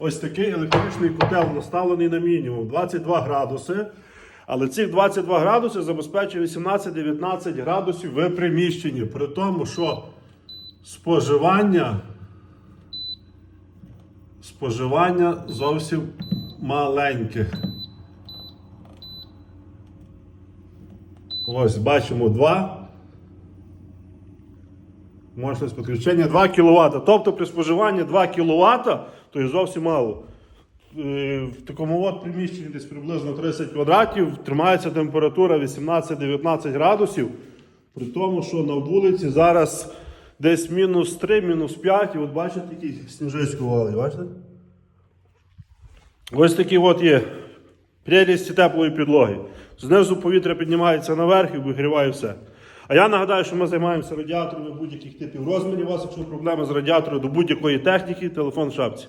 Ось такий електричний котел наставлений на мінімум 22 градуси. Але цих 22 градуси забезпечує 18-19 градусів в приміщенні. При тому, що споживання, споживання зовсім маленьке. Ось бачимо 2. Мощність підключення 2 кВт. Тобто при споживанні 2 кВт, то є зовсім мало. Е, В такому от приміщенні десь приблизно 30 квадратів тримається температура 18-19 градусів. При тому, що на вулиці зараз десь мінус 3, мінус 5. І от бачите, який сніжечку вали, бачите? Ось такі от є прелісті теплої підлоги. Знизу повітря піднімається наверх і вигріває все. А я нагадаю, що ми займаємося радіаторами будь-яких типів розмірів. У вас, якщо проблеми з радіатором до будь-якої техніки, телефон в шапці.